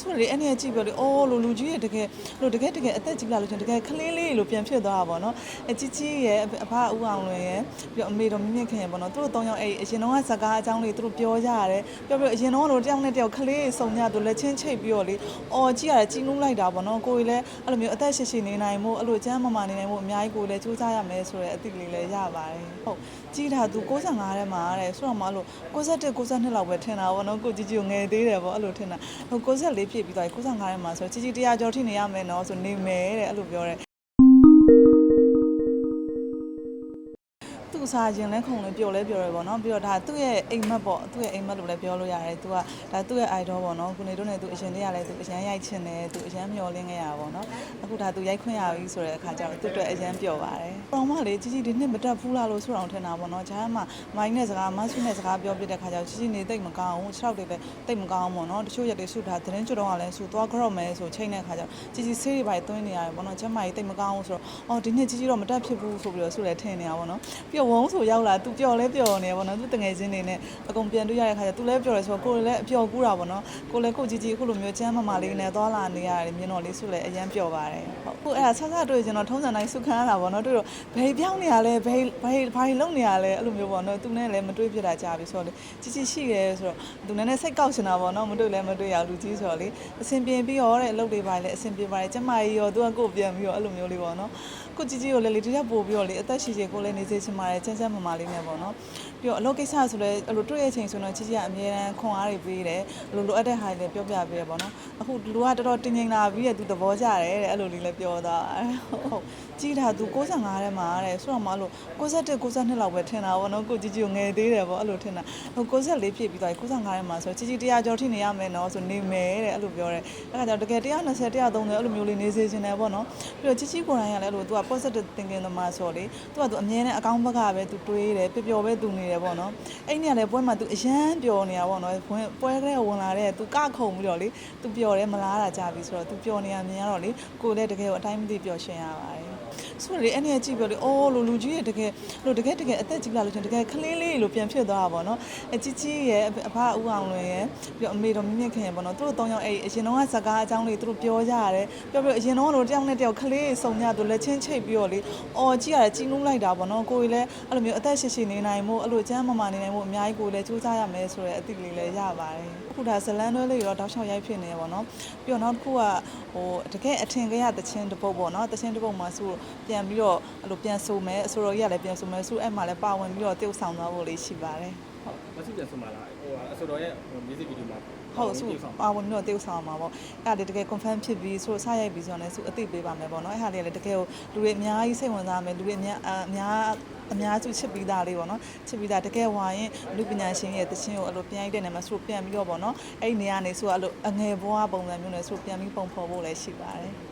ဆိုလေအဲ့နဲ့ကြည့်ပြောလေအော်လိုလူကြီးရဲ့တကယ်လို့တကယ်တကယ်အသက်ကြီးလာလို့ချင်းတကယ်ကလေးလေးလို့ပြန်ဖြစ်သွားတာပေါ့နော်အကြီးကြီးရဲ့အဖဦးအောင်လွင်ရဲ့ပြီးတော့အမေတော်မြင့်မြင့်ခင်ရဲ့ပေါ့နော်သူတို့သုံးယောက်အဲ့အရင်တော့စကားအကြောင်းလေးသူတို့ပြောကြရတယ်ပြောပြောအရင်တော့လို့တယောက်နဲ့တယောက်ကလေးစုံကြသူလက်ချင်းချိတ်ပြီးတော့လေအော်ကြည့်ရတယ်ကြီးနူးလိုက်တာပေါ့နော်ကိုယ်လည်းအဲ့လိုမျိုးအသက်ရှိရှိနေနိုင်မှုအဲ့လိုကျမ်းမာမာနေနိုင်မှုအများကြီးကိုယ်လည်းစူးစမ်းရမယ်ဆိုတဲ့အသိလေးလည်းရပါတယ်ဟုတ်ကြီးတာသူ65ထဲမှာတဲ့ဆိုတော့မလို့61 62လောက်ပဲထင်တာပေါ့နော်ကိုကြီးကြီးကိုငယ်သေးတယ်ပေါ့အဲ့လိုထင်တာဟို64ဖြစ်ပြီးသွားပြီ65ထဲမှာဆိုကြီးကြီးတရားကျော်ထိနေရမယ်နော်ဆိုနေမယ်တဲ့အဲ့လိုပြောတယ် သူ့စားခြင်းလဲခုံလဲပျော်လဲပျော်ရယ်ပေါ့နော်ပြီးတော့ဒါသူ့ရဲ့အိမ်မက်ပေါ့သူ့ရဲ့အိမ်မက်လို့လည်းပြောလို့ရတယ်သူကဒါသူ့ရဲ့ idol ပေါ့နော်ခုနေတို့နဲ့သူအရင်တည်းကလည်းသူအရင်ရိုက်ချင်တယ်သူအရင်မျောလင်းခဲ့ရတာပေါ့နော်အခုဒါသူရိုက်ခွင့်ရပြီဆိုတဲ့အခါကျတော့သူ့အတွက်အရင်ပျော်ပါတယ်။ပေါ်မလေးကြီးကြီးဒီနှစ်မတက်ဘူးလားလို့ဆိုတော့ထင်တာပေါ့နော်ဂျားမှာမိုင်းနဲ့စကားမဆွနဲ့စကားပြောပြတဲ့အခါကျတော့ကြီးကြီးနေတိတ်မကောင်းဘူးခြေထောက်တွေလည်းတိတ်မကောင်းဘူးပေါ့နော်တချို့ရက်တွေဆူတာသတင်းကြတော့ကလည်းဆူသွားကြော့မယ်ဆိုချိန်တဲ့အခါကျတော့ကြီးကြီးဆေးတွေပါသွင်းနေရတယ်ပေါ့နော်ကျမကြီးတိတ်မကောင်းဘူးဆိုတော့အော်ဒီနှစ်ကြီးကြီးတော့မတက်ဖြစ်ဘူးဆိုပြီးတော့ဆူလည်းထင်နေတာပေါ့နော်ပြီးတော့ဝုန်းဆိုရောက်လာသူပျော်လဲပျော်နေပေါ့နော်သူတငယ်ချင်းတွေနဲ့အကုန်ပြန်တွေ့ရတဲ့ခါကျသူလည်းပျော်တယ်ဆိုတော့ကိုယ်လည်းအပျော်ကူးတာပေါ့နော်ကိုယ်လည်းကိုကြီးကြီးအခုလိုမျိုးချမ်းမမလေးနဲ့သွားလာနေရတယ်မြင်တော့လေးစုလည်းအရန်ပျော်ပါတယ်ဟုတ်ခုအဲ့ဒါဆက်ဆက်တွေ့ကျွန်တော်ထုံးစံတိုင်းစုခန်းရတာပေါ့နော်တွေ့တော့ဘယ်ပြောင်းနေရလဲဘယ်ဘယ်ဘာလုံနေရလဲအဲ့လိုမျိုးပေါ့နော်သူနဲ့လည်းမတွေ့ဖြစ်တာကြာပြီဆိုတော့လေကြီးကြီးရှိရဲဆိုတော့သူနဲ့စိတ်ကောက်ရှင်တာပေါ့နော်မတွေ့လည်းမတွေ့ရလူကြီးဆိုတော့လေအဆင်ပြေပြီးတော့တဲ့အလုပ်တွေပါလေအဆင်ပြေပါတယ်ကျမကြီးရောသူကကိုယ်ပြန်ပြီးတော့အဲ့လိုမျိုးလေးပေါ့နော်ကိုကြီးကြီးကိုလည်းလေဒီထက်ပို့ပြီးတော့လေအသက်ရှိရှိကိုလည်းနေစေချင်ပါတယ်ချမ်းချမ်းမမလေးနဲ့ပေါ့နော်ပြီးတော့အလုပ်ကိစ္စဆိုလည်းအဲ့လိုတွေ့ရချိန်ဆိုတော့ကြီးကြီးကအမြဲတမ်းခွန်အားတွေပေးတယ်အဲ့လိုလိုအပ်တဲ့ဟာတွေလည်းပြောပြပေးတယ်ပေါ့နော်အခုလူကတော်တော်တင်ငင်လာပြီးရသူသဘောကျတယ်တဲ့အဲ့လိုလေးလည်းပြောသားဟုတ်ကြီးတာသူ65ထဲမှာတဲ့ဆိုတော့မလို့61 62လောက်ပဲထင်တာပေါ့နော်ကိုကြီးကြီးကိုငယ်သေးတယ်ပေါ့အဲ့လိုထင်တာဟို64ဖြစ်ပြီးသွားပြီ65ထဲမှာဆိုကြီးကြီးတရားကျော်ထိနေရမယ်နော်ဆိုနေမယ်တဲ့အဲ့လိုပြောတယ်အဲ့ဒါကြောင့်တကယ်120 130အဲ့လိုမျိုးလေးနေစေချင်တယ်ပေါ့နော်ပြီးတော့ကြီးကြီးကိုယ်တိုင်ကလည်းအဲ့လိုသူက positive thinking သမားဆိုတော့လေသူကသူအမြဲတမ်းအကောင်းဘက်ကပဲသူတွေးတယ်ပျော်ပျော်ပဲသူနေတယ်ပေါ့နော်အဲ့ဒီကလည်းပွဲမှာသူအရန်ပျော်နေတာပေါ့နော်ပွဲပွဲကလေးဝင်လာတဲ့သူကခုံပြီးတော့လေသူပျော်တယ်မလားတာကြပြီဆိုတော့သူပျော်နေရမြင်ရတော့လေကိုယ်လည်းတကယ်ကိုအတိုင်းမသိပျော်ရှင်ရပါတယ် ဆိုလေအဲ့နဲ့ကြည့်ပြောလေအော်လိုလူကြီးရဲ့တကယ်လို့တကယ်တကယ်အသက်ကြီးလာလို့ချင်းတကယ်ကလေးလေးလို့ပြန်ဖြစ်သွားတာပေါ့နော်အကြီးကြီးရဲ့အဖဦးအောင်လွင်ရဲ့ပြီးတော့အမေတော်မြင့်မြင့်ခင်ရဲ့ပေါ့နော်သူတို့သုံးယောက်အဲ့အရင်တော့စကားအကြောင်းလေးသူတို့ပြောကြရတယ်ပြောပြောအရင်တော့လို့တယောက်နဲ့တယောက်ကလေးစုံကြသူလက်ချင်းချိတ်ပြီးတော့လေအော်ကြည့်ရတယ်ကြီးနူးလိုက်တာပေါ့နော်ကိုယ်လည်းအဲ့လိုမျိုးအသက်ရှိရှိနေနိုင်မှုအဲ့လိုကျမ်းမာမာနေနိုင်မှုအများကြီးကိုယ်လည်းစူးစမ်းရမယ်ဆိုတဲ့အသိလေးလည်းရပါတယ်အခုဒါဇလန်တွဲလေးရောတောက်လျှောက်ရိုက်ဖြစ်နေပေါ့နော်ပြီးတော့နောက်တစ်ခုကဟိုတကယ်အထင်ကြီးရတချင်းတစ်ပုတ်ပေါ့နော်တချင်းတစ်ပုတ်မှာစုပြန်ပြီးတော့အဲ့လိုပြန်ဆိုမယ်အဆိုတော်ကြီးကလည်းပြန်ဆိုမယ်စုအဲ့မှာလည်းပါဝင်ပြီးတော့တရုပ်ဆောင်သွားဖို့လေးရှိပါတယ်ဟုတ်မဆုပြန်ဆုံးမလားဟိုအဆိုတော်ရဲ့ music video မှာဟုတ်ဆိုပါဝင်ပြီးတော့တရုပ်ဆောင်မှာပေါ့အဲ့ဒါလေးတကယ် confirm ဖြစ်ပြီးဆိုတော့စရိုက်ပြီးဆိုတော့လည်းစုအသိပေးပါမယ်ပေါ့နော်အဲ့ဟာလေးကလည်းတကယ်ကိုလူတွေအများကြီးစိတ်ဝင်စားမယ်လူတွေအများအများအများစုချစ်ပြီးသားလေးပေါ့နော်ချစ်ပြီးသားတကယ်ဝါရင်လူပညာရှင်ရဲ့တခြင်းကိုအဲ့လိုပြန်ရိုက်တဲ့နေမှာဆိုပြန်ပြီးတော့ပေါ့နော်အဲ့ဒီနေရာနေဆိုအဲ့လိုအငယ်ဘွားပုံစံမျိုးနဲ့ဆိုပြန်ပြီးပုံဖော်ဖို့လည်းရှိပါတယ်